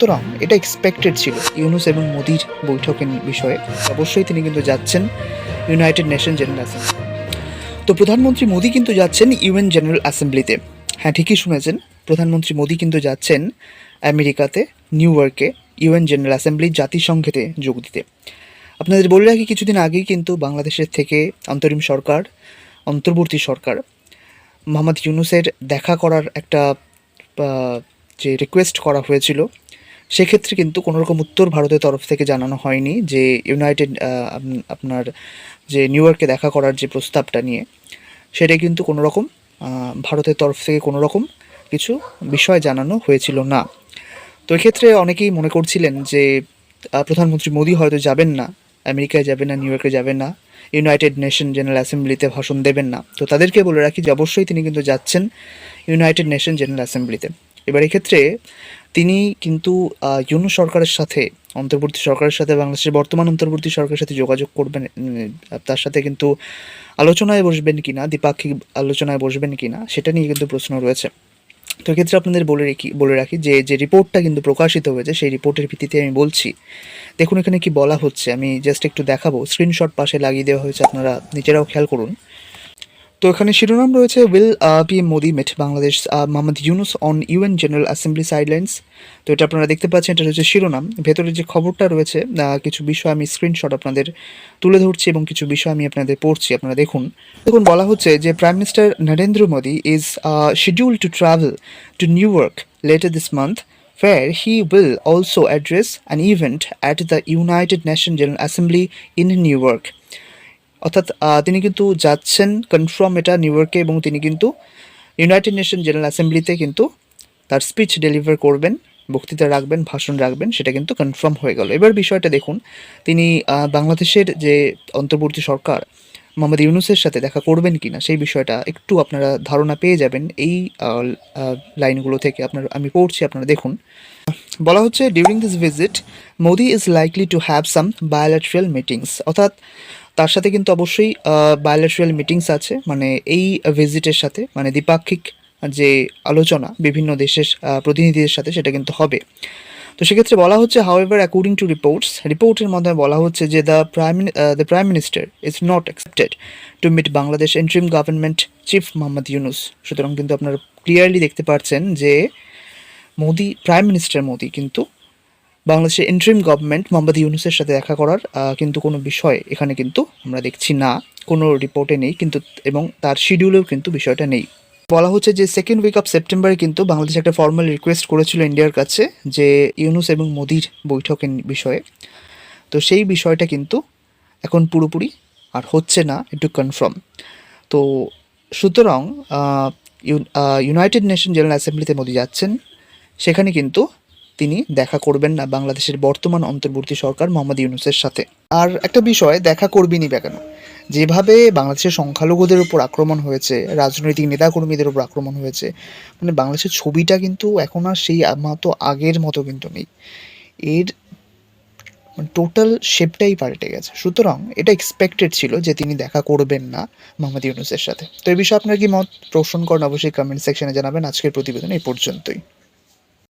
সুতরাং এটা এক্সপেক্টেড ছিল। ইউনুস এবং মোদির বৈঠকের বিষয়ে। অবশ্যই তিনি কিন্তু যাচ্ছেন ইউনাইটেড নেশন জেনারেল অ্যাসেম্বলি তো। প্রধানমন্ত্রী মোদি কিন্তু যাচ্ছেন ইউএন জেনারেল অ্যাসেম্বলিতে হ্যাঁ ঠিকই শুনেছেন। প্রধানমন্ত্রী মোদি কিন্তু যাচ্ছেন আমেরিকাতে নিউ ইয়র্কে ইউএন জেনারেল অ্যাসেম্বলি জাতিসংঘেতে যোগ দিতে। আপনাদের বলে রাখি, কিছুদিন আগেই কিন্তু বাংলাদেশের থেকে অন্তরিম সরকার, অন্তর্বর্তী সরকার, মোহাম্মদ ইউনুসের দেখা করার একটা যে রিকোয়েস্ট করা হয়েছিল সেক্ষেত্রে কিন্তু কোনো রকম উত্তর ভারতের তরফ থেকে জানানো হয়নি যে ইউনাইটেড আপনার যে নিউ ইয়র্কে দেখা করার যে প্রস্তাবটা নিয়ে, সেটা কিন্তু কোনো রকম ভারতের তরফ থেকে কোনো রকম কিছু বিষয় জানানো হয়েছিল না। তো এক্ষেত্রে অনেকেই মনে করছিলেন যে প্রধানমন্ত্রী মোদী হয়তো যাবেন না, আমেরিকায় যাবেন না, নিউ ইয়র্কে যাবেন না, ইউনাইটেড নেশন জেনারেল অ্যাসেম্বলিতে ভাষণ দেবেন না। তো তাদেরকে বলে রাখি যে, অবশ্যই তিনি কিন্তু যাচ্ছেন ইউনাইটেড নেশন জেনারেল অ্যাসেম্বলিতে। এবার এক্ষেত্রে তিনি কিন্তু ইউনু সরকারের সাথে, অন্তর্বর্তী সরকারের সাথে, বাংলাদেশের বর্তমান অন্তর্বর্তী সরকারের সাথে যোগাযোগ করবেন তার সাথে কিন্তু আলোচনায় বসবেন কিনা, দ্বিপাক্ষিক আলোচনায় বসবেন কিনা, সেটা নিয়ে কিন্তু প্রশ্ন রয়েছে। তো এক্ষেত্রে আপনাদের বলে রাখি বলে রাখি যে যে রিপোর্টটা কিন্তু প্রকাশিত হয়েছে, সেই রিপোর্টের ভিত্তিতে আমি বলছি। দেখুন এখানে কি বলা হচ্ছে, আমি জাস্ট একটু দেখাবো। স্ক্রিনশট পাশে লাগিয়ে দেওয়া হয়েছে, আপনারা নিজেরাও খেয়াল করুন। তো এখানে শিরোনাম রয়েছে, will P M Modi, met, Bangladesh Mohammad Yunus on UN general assembly sidelines তো এটা আপনারা দেখতে পাচ্ছেন, এটা হচ্ছে শিরোনাম। ভেতরে যে খবরটা রয়েছে কিছু বিষয় আমি স্ক্রিনশট আপনাদের তুলে ধরছি এবং কিছু বিষয় আমি আপনাদের পড়ছি, আপনারা দেখুন। দেখুন, বলা হচ্ছে যে prime minister Narendra Modi is schedule to travel to New York later this month where he will also address an event at the United Nations General Assembly in New York. অর্থাৎ তিনি কিন্তু যাচ্ছেন কনফার্ম এটা new ইয়র্কে এবং তিনি কিন্তু United Nation General অ্যাসেম্বলিতে কিন্তু তার স্পিচ ডেলিভার করবেন, বক্তৃতা রাখবেন, ভাষণ রাখবেন, সেটা কিন্তু কনফার্ম হয়ে গেল। এবার বিষয়টা দেখুন, তিনি বাংলাদেশের যে অন্তর্বর্তী সরকার, মোহাম্মদ ইউনুসের সাথে দেখা করবেন কিনা, সেই বিষয়টা একটু আপনারা ধারণা পেয়ে যাবেন। এই লাইনগুলো থেকে আপনার, আমি পড়ছি, আপনারা দেখুন। বলা হচ্ছে during this visit Modi is likely to have some bilateral meetings অর্থাৎ তার সাথে কিন্তু অবশ্যই বায়োলেট্রাল মিটিংস আছে। মানে এই ভিজিটের সাথে মানে দ্বিপাক্ষিক যে আলোচনা বিভিন্ন দেশের প্রতিনিধিদের সাথে সেটা কিন্তু হবে। তো সেক্ষেত্রে বলা হচ্ছে হাউএভার অ্যাকর্ডিং টু রিপোর্টস রিপোর্টের মাধ্যমে বলা হচ্ছে যে the prime the prime minister is not accepted to meet Bangladesh interim government chief Mohammad Yunus সুতরাং কিন্তু আপনারা ক্লিয়ারলি দেখতে পাচ্ছেন যে মোদি প্রাইম মিনিস্টার মোদি কিন্তু বাংলাদেশের ইন্ট্রিম গভর্নমেন্ট মোহাম্মদ ইউনুসের সাথে দেখা করার কিন্তু কোনো বিষয় এখানে কিন্তু আমরা দেখছি না। কোনো রিপোর্টে নেই, কিন্তু এবং তার শিডিউলেও কিন্তু বিষয়টা নেই। বলা হচ্ছে যে সেকেন্ড উইক অফ সেপ্টেম্বরে কিন্তু বাংলাদেশ একটা ফর্মাল রিকোয়েস্ট করেছিল ইন্ডিয়ার কাছে যে ইউনুস এবং মোদির বৈঠকের বিষয়ে। তো সেই বিষয়টা কিন্তু এখন পুরোপুরি আর হচ্ছে না, একটু কনফার্ম তো সুতরাং ইউনাইটেড নেশন জেনারেল অ্যাসেম্বলিতে মোদি যাচ্ছেন। সেখানে কিন্তু তিনি দেখা করবেন না বাংলাদেশের বর্তমান অন্তর্বর্তী সরকার মোহাম্মদ ইউনুসের সাথে। আর একটা বিষয়, দেখা করবেনই বা কেন? যেভাবে বাংলাদেশের সংখ্যালঘুদের উপর আক্রমণ হয়েছে, রাজনৈতিক নেতাকর্মীদের উপর আক্রমণ হয়েছে মানে বাংলাদেশের ছবিটা কিন্তু এখন আর সেই মতো আগের মতো কিন্তু নেই। এর টোটাল শেপটাই পাল্টে গেছে। সুতরাং এটা এক্সপেক্টেড ছিল যে তিনি দেখা করবেন না মোহাম্মদ ইউনুসের সাথে। তো এই বিষয়ে আপনার কি মত? পোষণ করেন অবশ্যই কমেন্ট সেকশনে জানাবেন। আজকের প্রতিবেদন এই পর্যন্তই।